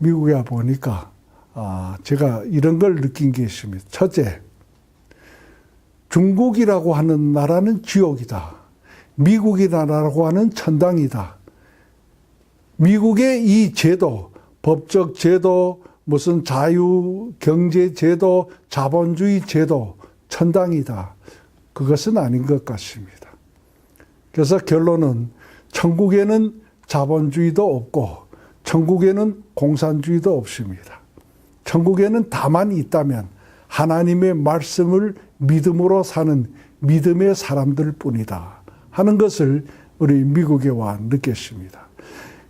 미국에 와 보니까 아, 제가 이런 걸 느낀 게 있습니다. 첫째, 중국이라고 하는 나라는 지옥이다. 미국이라고 하는 천당이다. 미국의 이 제도, 법적 제도, 무슨 자유 경제 제도, 자본주의 제도, 천당이다. 그것은 아닌 것 같습니다. 그래서 결론은 천국에는 자본주의도 없고 천국에는 공산주의도 없습니다. 천국에는 다만 있다면 하나님의 말씀을 믿음으로 사는 믿음의 사람들 뿐이다. 하는 것을 우리 미국에 와 느꼈습니다.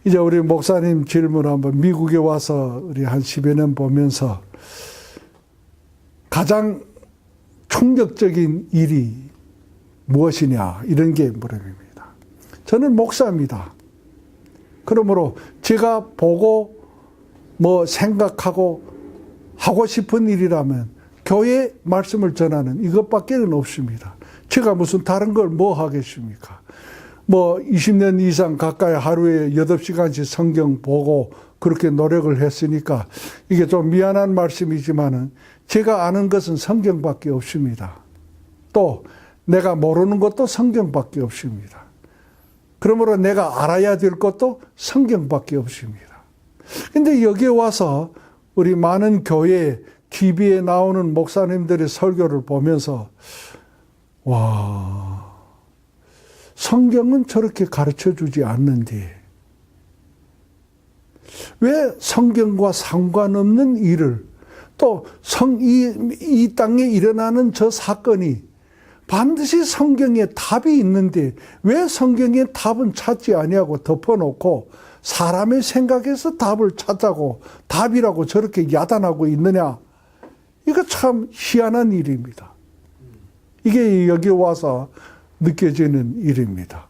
이제 우리 목사님 질문 한번 미국에 와서 우리 한 10여 년 보면서 가장 충격적인 일이 무엇이냐 이런 게 물음입니다. 저는 목사입니다. 그러므로 제가 보고 뭐 생각하고 하고 싶은 일이라면 교회 말씀을 전하는 이것밖에는 없습니다. 제가 무슨 다른 걸 뭐 하겠습니까? 뭐 20년 이상 가까이 하루에 8시간씩 성경 보고 그렇게 노력을 했으니까 이게 좀 미안한 말씀이지만은 제가 아는 것은 성경밖에 없습니다. 또 내가 모르는 것도 성경밖에 없습니다. 그러므로 내가 알아야 될 것도 성경밖에 없습니다. 근데 여기에 와서 우리 많은 교회 TV에 나오는 목사님들의 설교를 보면서 와 성경은 저렇게 가르쳐 주지 않는데 왜 성경과 상관없는 일을 또 성, 이, 이 땅에 일어나는 저 사건이 반드시 성경에 답이 있는데 왜 성경에 답은 찾지 아니하고 덮어놓고 사람의 생각에서 답을 찾자고 답이라고 저렇게 야단하고 있느냐 이거 참 희한한 일입니다. 이게 여기 와서 느껴지는 일입니다.